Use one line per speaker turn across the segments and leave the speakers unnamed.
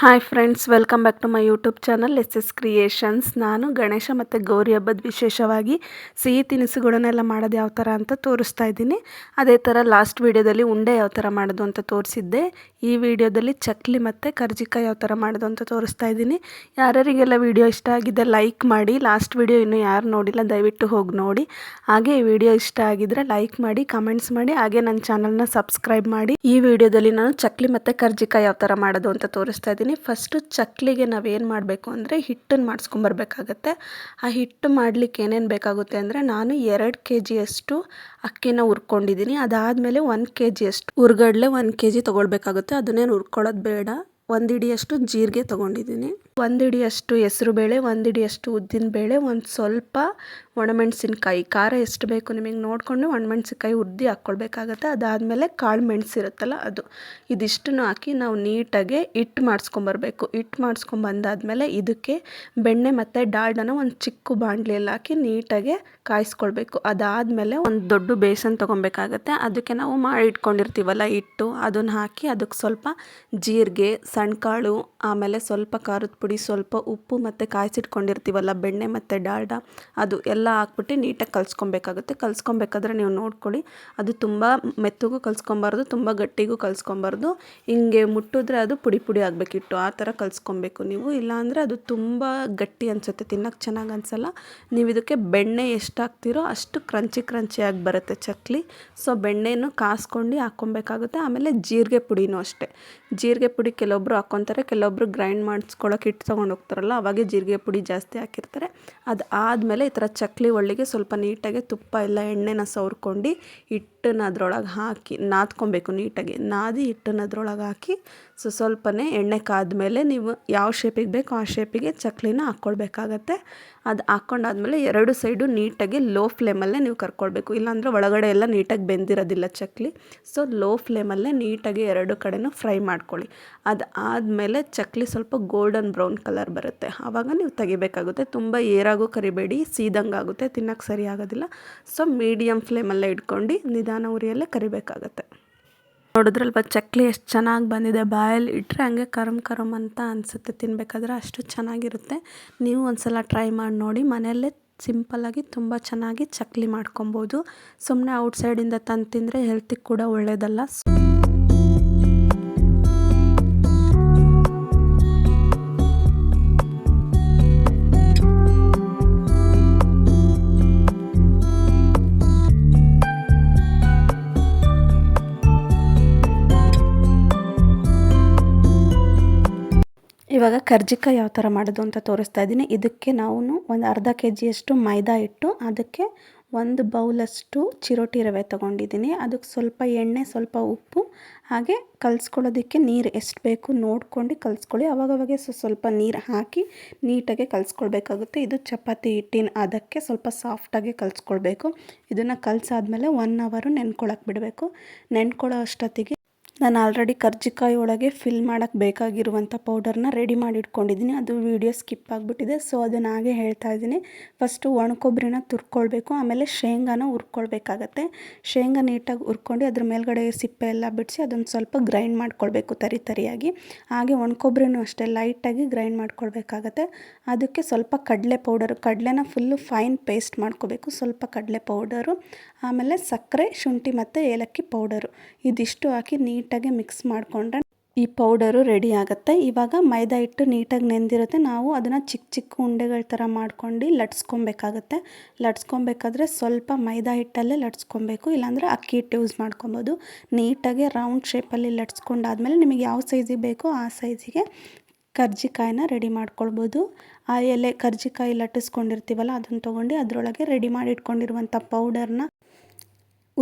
Hi friends welcome back to my YouTube channel S S creations ನಾನು ಗಣೇಶ ಮತ್ತು ಗೌರಿ ಹಬ್ಬದ ವಿಶೇಷವಾಗಿ ಸಿಹಿ ತಿನಿಸುಗಳನ್ನೆಲ್ಲ ಮಾಡೋದು ಯಾವ ಥರ ಅಂತ ತೋರಿಸ್ತಾ ಇದ್ದೀನಿ. ಅದೇ ಥರ ಲಾಸ್ಟ್ ವೀಡಿಯೋದಲ್ಲಿ ಉಂಡೆ ಯಾವ ಥರ ಮಾಡೋದು ಅಂತ ತೋರಿಸಿದ್ದೆ. ಈ ವಿಡಿಯೋದಲ್ಲಿ ಚಕ್ಲಿ ಮತ್ತು ಕರ್ಜಿಕಾಯಿ ಯಾವ ಥರ ಮಾಡೋದು ಅಂತ ತೋರಿಸ್ತಾ ಇದ್ದೀನಿ. ಯಾರ್ಯಾರಿಗೆಲ್ಲ ವಿಡಿಯೋ ಇಷ್ಟ ಆಗಿದೆ ಲೈಕ್ ಮಾಡಿ ಲಾಸ್ಟ್ ವಿಡಿಯೋ ಇನ್ನೂ ಯಾರು ನೋಡಿಲ್ಲ ದಯವಿಟ್ಟು ಹೋಗಿ ನೋಡಿ. ಹಾಗೆ ಈ ವಿಡಿಯೋ ಇಷ್ಟ ಆಗಿದ್ರೆ ಲೈಕ್ ಮಾಡಿ ಕಮೆಂಟ್ಸ್ ಮಾಡಿ, ಹಾಗೆ ನನ್ನ ಚಾನಲ್ನ ಸಬ್ಸ್ಕ್ರೈಬ್ ಮಾಡಿ. ಈ ವಿಡಿಯೋದಲ್ಲಿ ನಾನು ಚಕ್ಲಿ ಮತ್ತು ಕರ್ಜಿಕಾಯಿ ಯಾವ ಥರ ಮಾಡೋದು ಅಂತ ತೋರಿಸ್ತಾ ಇದ್ದೀನಿ. ಫಸ್ಟು ಚಕ್ಲಿಗೆ ನಾವೇನು ಮಾಡಬೇಕು ಅಂದರೆ ಹಿಟ್ಟನ್ನು ಮಾಡಿಸ್ಕೊಂಬರ್ಬೇಕಾಗತ್ತೆ. ಆ ಹಿಟ್ಟು ಮಾಡಲಿಕ್ಕೆ ಏನೇನು ಬೇಕಾಗುತ್ತೆ ಅಂದರೆ ನಾನು ಎರಡು ಕೆ ಜಿಯಷ್ಟು ಅಕ್ಕಿನ ಹುರ್ಕೊಂಡಿದ್ದೀನಿ. ಅದಾದಮೇಲೆ ಒಂದು ಕೆ ಜಿಯಷ್ಟು ಹುರ್ಗಡ್ಲೆ ಒಂದು ಕೆ ಜಿ ತೊಗೊಳ್ಬೇಕಾಗುತ್ತೆ. ಅದನ್ನೇನು ಹುರ್ಕೊಳ್ಳೋದು ಬೇಡ. ಒಂದು ಹಿಡಿಯಷ್ಟು ಜೀರಿಗೆ ತೊಗೊಂಡಿದ್ದೀನಿ. ಒಂದು ಹಿಡಿಯಷ್ಟು ಹೆಸರು ಬೇಳೆ ಒಂದು ಹಿಡಿಯಷ್ಟು ಉದ್ದಿನ ಬೇಳೆ, ಒಂದು ಸ್ವಲ್ಪ ಒಣಮೆಣಸಿನ್ಕಾಯಿ. ಖಾರ ಎಷ್ಟು ಬೇಕು ನಿಮಗೆ ನೋಡಿಕೊಂಡು ಒಣಮೆಣಸಿನ್ಕಾಯಿ ಉದ್ದಿ ಹಾಕ್ಕೊಳ್ಬೇಕಾಗತ್ತೆ. ಅದಾದಮೇಲೆ ಕಾಳು ಮೆಣಸಿರುತ್ತಲ್ಲ ಅದು. ಇದಿಷ್ಟನ್ನು ಹಾಕಿ ನಾವು ನೀಟಾಗಿ ಹಿಟ್ಟು ಮಾಡಿಸ್ಕೊಂಬರ್ಬೇಕು. ಹಿಟ್ಟು ಮಾಡಿಸ್ಕೊಂಬಂದಾದ್ಮೇಲೆ ಇದಕ್ಕೆ ಬೆಣ್ಣೆ ಮತ್ತು ಡಾಲ್ಡನ ಒಂದು ಚಿಕ್ಕ ಬಾಣಲಿಯಲ್ಲಿ ಹಾಕಿ ನೀಟಾಗಿ ಕಾಯಿಸ್ಕೊಳ್ಬೇಕು. ಅದಾದಮೇಲೆ ಒಂದು ದೊಡ್ಡ ಬೇಸನ್ ತೊಗೊಬೇಕಾಗತ್ತೆ. ಅದಕ್ಕೆ ನಾವು ಮಾಡಿ ಇಟ್ಕೊಂಡಿರ್ತೀವಲ್ಲ ಹಿಟ್ಟು, ಅದನ್ನು ಹಾಕಿ ಅದಕ್ಕೆ ಸ್ವಲ್ಪ ಜೀರಿಗೆ ಸಣ್ಣ ಕಾಳು ಆಮೇಲೆ ಸ್ವಲ್ಪ ಖಾರದ ಸ್ವಲ್ಪ ಉಪ್ಪು ಮತ್ತು ಕಾಯಿಸಿಟ್ಕೊಂಡಿರ್ತೀವಲ್ಲ, ಬೆಣ್ಣೆ ಮತ್ತು ಡಾಲ್ಡ, ಅದು ಎಲ್ಲ ಹಾಕ್ಬಿಟ್ಟು ನೀಟಾಗಿ ಕಲ್ಸ್ಕೊಬೇಕಾಗುತ್ತೆ. ಕಲ್ಸ್ಕೊಬೇಕಾದ್ರೆ ನೀವು ನೋಡ್ಕೊಳ್ಳಿ, ಅದು ತುಂಬ ಮೆತ್ತಗೂ ಕಲಿಸ್ಕೊಬಾರ್ದು, ತುಂಬ ಗಟ್ಟಿಗೂ ಕಲ್ಸ್ಕೊಬಾರ್ದು. ಹಿಂಗೆ ಮುಟ್ಟಿದ್ರೆ ಅದು ಪುಡಿ ಪುಡಿ ಆಗಬೇಕಿಟ್ಟು ಆ ಥರ ಕಲಿಸ್ಕೊಬೇಕು ನೀವು. ಇಲ್ಲಾಂದರೆ ಅದು ತುಂಬ ಗಟ್ಟಿ ಅನಿಸುತ್ತೆ, ತಿನ್ನೋಕ್ಕೆ ಚೆನ್ನಾಗಿ ಅನಿಸಲ್ಲ. ನೀವು ಇದಕ್ಕೆ ಬೆಣ್ಣೆ ಎಷ್ಟು ಹಾಕ್ತಿರೋ ಅಷ್ಟು ಕ್ರಂಚಿ ಕ್ರಂಚಿಯಾಗಿ ಬರುತ್ತೆ ಚಕ್ಲಿ. ಸೊ, ಬೆಣ್ಣೆನೂ ಕಾಸ್ಕೊಂಡು ಹಾಕ್ಕೊಬೇಕಾಗುತ್ತೆ. ಆಮೇಲೆ ಜೀರಿಗೆ ಪುಡಿನೂ ಅಷ್ಟೇ. ಜೀರಿಗೆ ಪುಡಿ ಕೆಲವೊಬ್ರು ಹಾಕ್ಕೊತಾರೆ, ಕೆಲವೊಬ್ರು ಗ್ರೈಂಡ್ ಮಾಡಿಸ್ಕೊಳಕ್ಕೆ ಹಿಟ್ಟು ತೊಗೊಂಡು ಹೋಗ್ತಾರಲ್ಲ, ಅವಾಗೆ ಜೀರಿಗೆ ಪುಡಿ ಜಾಸ್ತಿ ಹಾಕಿರ್ತಾರೆ. ಅದು ಆದಮೇಲೆ ಈ ಥರ ಚಕ್ಲಿ ಒಳ್ಳಿಗೆ ಸ್ವಲ್ಪ ನೀಟಾಗಿ ತುಪ್ಪ ಎಲ್ಲ ಎಣ್ಣೆನ ಸವರ್ಕೊಂಡು ಹಿಟ್ಟನ್ನ ಅದರೊಳಗೆ ಹಾಕಿ ನಾದ್ಕೊಬೇಕು ನೀಟಾಗಿ. ನಾದಿ ಹಿಟ್ಟನ್ನು ಅದರೊಳಗೆ ಹಾಕಿ ಸೊ ಸ್ವಲ್ಪನೇ ಎಣ್ಣೆ ಕಾದ್ಮೇಲೆ ನೀವು ಯಾವ ಶೇಪಿಗೆ ಬೇಕೋ ಆ ಶೇಪಿಗೆ ಚಕ್ಲಿನ ಹಾಕ್ಕೊಳ್ಬೇಕಾಗತ್ತೆ. ಅದು ಹಾಕ್ಕೊಂಡಾದ್ಮೇಲೆ ಎರಡು ಸೈಡು ನೀಟಾಗಿ ಲೋ ಫ್ಲೇಮಲ್ಲೇ ನೀವು ಕರ್ಕೊಳ್ಬೇಕು. ಇಲ್ಲಾಂದರೆ ಒಳಗಡೆ ಎಲ್ಲ ನೀಟಾಗಿ ಬೆಂದಿರೋದಿಲ್ಲ ಚಕ್ಲಿ. ಸೊ ಲೋ ಫ್ಲೇಮಲ್ಲೇ ನೀಟಾಗಿ ಎರಡು ಕಡೆನೂ ಫ್ರೈ ಮಾಡ್ಕೊಳ್ಳಿ. ಅದು ಆದಮೇಲೆ ಚಕ್ಲಿ ಸ್ವಲ್ಪ ಗೋಲ್ಡನ್ ಬ್ರೌನ್ ಕಲರ್ ಬರುತ್ತೆ. ಆವಾಗ ನೀವು ತೆಗಿಬೇಕಾಗುತ್ತೆ. ತುಂಬ ಏರಾಗೂ ಕರಿಬೇಡಿ, ಸೀದಂಗಾಗುತ್ತೆ, ತಿನ್ನೋಕ್ಕೆ ಸರಿ ಆಗೋದಿಲ್ಲ. ಸೊ ಮೀಡಿಯಮ್ ಫ್ಲೇಮಲ್ಲೇ ಇಟ್ಕೊಂಡು ನಿಧಾನ ಉರಿಯಲ್ಲೇ ಕರಿಬೇಕಾಗತ್ತೆ. ನೋಡಿದ್ರಲ್ವ, ಚಕ್ಲಿ ಎಷ್ಟು ಚೆನ್ನಾಗಿ ಬಂದಿದೆ. ಬಾಯಲ್ಲಿ ಇಟ್ಟರೆ ಹಂಗೆ ಕರಮ್ ಕರಮ್ ಅಂತ ಅನಿಸುತ್ತೆ. ತಿನ್ನಬೇಕಾದ್ರೆ ಅಷ್ಟು ಚೆನ್ನಾಗಿರುತ್ತೆ. ನೀವು ಒಂದ್ಸಲ ಟ್ರೈ ಮಾಡಿ ನೋಡಿ. ಮನೆಯಲ್ಲೇ ಸಿಂಪಲ್ಲಾಗಿ ತುಂಬ ಚೆನ್ನಾಗಿ ಚಕ್ಲಿ ಮಾಡ್ಕೊಬೋದು. ಸುಮ್ಮನೆ ಔಟ್ಸೈಡಿಂದ ತಂದು ತಿಂದರೆ ಹೆಲ್ತಿಗೆ ಕೂಡ ಒಳ್ಳೆಯದಲ್ಲ ಇವಾಗ ಕರ್ಜಿಕಾಯಿ ಯಾವ ಥರ ಮಾಡೋದು ಅಂತ ತೋರಿಸ್ತಾ ಇದ್ದೀನಿ. ಇದಕ್ಕೆ ನಾವು ಒಂದು ಅರ್ಧ ಕೆ ಜಿಯಷ್ಟು ಮೈದಾ ಇಟ್ಟು ಅದಕ್ಕೆ ಒಂದು ಬೌಲಷ್ಟು ಚಿರೋಟಿ ರವೆ ತೊಗೊಂಡಿದ್ದೀನಿ. ಅದಕ್ಕೆ ಸ್ವಲ್ಪ ಎಣ್ಣೆ, ಸ್ವಲ್ಪ ಉಪ್ಪು, ಹಾಗೆ ಕಲಿಸ್ಕೊಳ್ಳೋದಕ್ಕೆ ನೀರು ಎಷ್ಟು ಬೇಕು ನೋಡ್ಕೊಂಡು ಕಲಿಸ್ಕೊಳ್ಳಿ. ಅವಾಗವಾಗೆ ಸ್ವಲ್ಪ ನೀರು ಹಾಕಿ ನೀಟಾಗಿ ಕಲಿಸ್ಕೊಳ್ಬೇಕಾಗುತ್ತೆ. ಇದು ಚಪಾತಿ ಹಿಟ್ಟಿನ ಅದಕ್ಕೆ ಸ್ವಲ್ಪ ಸಾಫ್ಟಾಗಿ ಕಲಿಸ್ಕೊಳ್ಬೇಕು. ಇದನ್ನು ಕಲಸಾದ್ಮೇಲೆ ಒನ್ ಅವರು ನೆನ್ಕೊಳಕ್ಕೆ ಬಿಡಬೇಕು. ನೆನ್ಕೊಳ್ಳೋ ಅಷ್ಟೊತ್ತಿಗೆ ನಾನು ಆಲ್ರೆಡಿ ಕರ್ಜಿಕಾಯಿ ಒಳಗೆ ಫಿಲ್ ಮಾಡೋಕ್ಕೆ ಬೇಕಾಗಿರುವಂಥ ಪೌಡರ್ನ ರೆಡಿ ಮಾಡಿ ಇಟ್ಕೊಂಡಿದ್ದೀನಿ. ಅದು ವೀಡಿಯೋ ಸ್ಕಿಪ್ ಆಗಿಬಿಟ್ಟಿದೆ. ಸೊ ಅದನ್ನು ಹಾಗೆ ಹೇಳ್ತಾ ಇದ್ದೀನಿ. ಫಸ್ಟು ಒಣಕೊಬ್ಬರಿನ ತುರ್ಕೊಳ್ಬೇಕು. ಆಮೇಲೆ ಶೇಂಗಾನ ಹುರ್ಕೊಳ್ಬೇಕಾಗತ್ತೆ. ಶೇಂಗಾ ನೀಟಾಗಿ ಹುರ್ಕೊಂಡು ಅದ್ರ ಮೇಲ್ಗಡೆ ಸಿಪ್ಪೆ ಎಲ್ಲ ಬಿಡಿಸಿ ಅದೊಂದು ಸ್ವಲ್ಪ ಗ್ರೈಂಡ್ ಮಾಡ್ಕೊಳ್ಬೇಕು ತರಿ ತರಿಯಾಗಿ. ಹಾಗೆ ಒಣಕೊಬ್ಬರಿನೂ ಅಷ್ಟೇ ಲೈಟಾಗಿ ಗ್ರೈಂಡ್ ಮಾಡ್ಕೊಳ್ಬೇಕಾಗತ್ತೆ. ಅದಕ್ಕೆ ಸ್ವಲ್ಪ ಕಡಲೆ ಪೌಡರು ಕಡಲೆನ ಫುಲ್ಲು ಫೈನ್ ಪೇಸ್ಟ್ ಮಾಡ್ಕೋಬೇಕು. ಸ್ವಲ್ಪ ಕಡಲೆ ಪೌಡರು ಆಮೇಲೆ ಸಕ್ಕರೆ, ಶುಂಠಿ ಮತ್ತು ಏಲಕ್ಕಿ ಪೌಡರು ಇದಿಷ್ಟು ಹಾಕಿ ನೀಟಾಗಿ ಮಿಕ್ಸ್ ಮಾಡಿಕೊಂಡ್ರೆ ಈ ಪೌಡರು ರೆಡಿ ಆಗುತ್ತೆ. ಇವಾಗ ಮೈದಾ ಹಿಟ್ಟು ನೀಟಾಗಿ ನೆಂದಿರುತ್ತೆ. ನಾವು ಅದನ್ನು ಚಿಕ್ಕ ಚಿಕ್ಕ ಉಂಡೆಗಳ ಥರ ಮಾಡ್ಕೊಂಡು ಲಟ್ಸ್ಕೊಬೇಕಾಗತ್ತೆ. ಲಟ್ಸ್ಕೊಬೇಕಾದ್ರೆ ಸ್ವಲ್ಪ ಮೈದಾ ಹಿಟ್ಟಲ್ಲೇ ಲಟ್ಸ್ಕೊಬೇಕು. ಇಲ್ಲಾಂದರೆ ಅಕ್ಕಿ ಹಿಟ್ಟು ಯೂಸ್ ಮಾಡ್ಕೊಬೋದು. ನೀಟಾಗಿ ರೌಂಡ್ ಶೇಪಲ್ಲಿ ಲಟ್ಸ್ಕೊಂಡಾದ್ಮೇಲೆ ನಿಮಗೆ ಯಾವ ಸೈಜಿಗೆ ಬೇಕೋ ಆ ಸೈಜಿಗೆ ಕರ್ಜಿಕಾಯಿನ ರೆಡಿ ಮಾಡ್ಕೊಳ್ಬೋದು. ಆ ಎಲೆ ಕರ್ಜಿಕಾಯಿ ಲಟ್ಟಿಸ್ಕೊಂಡಿರ್ತೀವಲ್ಲ, ಅದನ್ನು ತೊಗೊಂಡು ಅದರೊಳಗೆ ರೆಡಿ ಮಾಡಿ ಇಟ್ಕೊಂಡಿರುವಂಥ ಪೌಡರ್ನ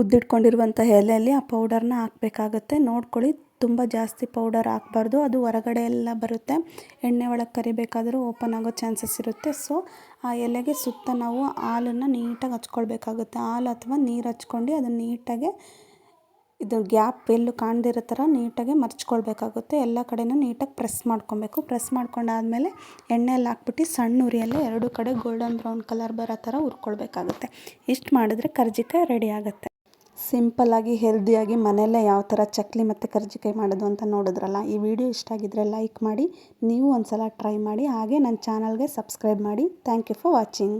ಉದ್ದಿಟ್ಕೊಂಡಿರುವಂಥ ಎಲೆಯಲ್ಲಿ ಆ ಪೌಡರ್ನ ಹಾಕಬೇಕಾಗತ್ತೆ. ನೋಡ್ಕೊಳ್ಳಿ, ತುಂಬ ಜಾಸ್ತಿ ಪೌಡರ್ ಹಾಕ್ಬಾರ್ದು. ಅದು ಹೊರಗಡೆ ಎಲ್ಲ ಬರುತ್ತೆ. ಎಣ್ಣೆ ಒಳಗೆ ಕರಿಬೇಕಾದರೂ ಓಪನ್ ಆಗೋ ಚಾನ್ಸಸ್ ಇರುತ್ತೆ. ಸೊ, ಆ ಎಲೆಗೆ ಸುತ್ತ ನಾವು ಹಾಲನ್ನು ನೀಟಾಗಿ ಹಚ್ಕೊಳ್ಬೇಕಾಗುತ್ತೆ. ಹಾಲು ಅಥವಾ ನೀರು ಹಚ್ಕೊಂಡು ಅದನ್ನು ನೀಟಾಗೆ, ಇದು ಗ್ಯಾಪ್ ಎಲ್ಲೂ ಕಾಣದಿರೋ ಥರ ನೀಟಾಗಿ ಮರ್ಚ್ಕೊಳ್ಬೇಕಾಗುತ್ತೆ. ಎಲ್ಲ ಕಡೆನೂ ನೀಟಾಗಿ ಪ್ರೆಸ್ ಮಾಡ್ಕೊಬೇಕು. ಪ್ರೆಸ್ ಮಾಡ್ಕೊಂಡಾದಮೇಲೆ ಎಣ್ಣೆಯಲ್ಲಿ ಹಾಕ್ಬಿಟ್ಟು ಸಣ್ಣ ಉರಿಯಲ್ಲೇ ಎರಡು ಕಡೆ ಗೋಲ್ಡನ್ ಬ್ರೌನ್ ಕಲರ್ ಬರೋ ಥರ ಹುರ್ಕೊಳ್ಬೇಕಾಗುತ್ತೆ. ಇಷ್ಟು ಮಾಡಿದ್ರೆ ಕರ್ಜಿಕಾಯಿ ರೆಡಿ ಆಗುತ್ತೆ. ಸಿಂಪಲ್ಲಾಗಿ ಹೆಲ್ದಿಯಾಗಿ ಮನೆಯಲ್ಲೇ ಯಾವ ಥರ ಚಕ್ಲಿ ಮತ್ತು ಕರ್ಜಿಕಾಯಿ ಮಾಡೋದು ಅಂತ ನೋಡಿದ್ರಲ್ಲ, ಈ ವಿಡಿಯೋ ಇಷ್ಟ ಆಗಿದ್ದರೆ ಲೈಕ್ ಮಾಡಿ, ನೀವು ಒಂದು ಸಲ ಟ್ರೈ ಮಾಡಿ, ಹಾಗೆ ನನ್ನ ಚಾನಲ್ಗೆ ಸಬ್ಸ್ಕ್ರೈಬ್ ಮಾಡಿ. Thank you for watching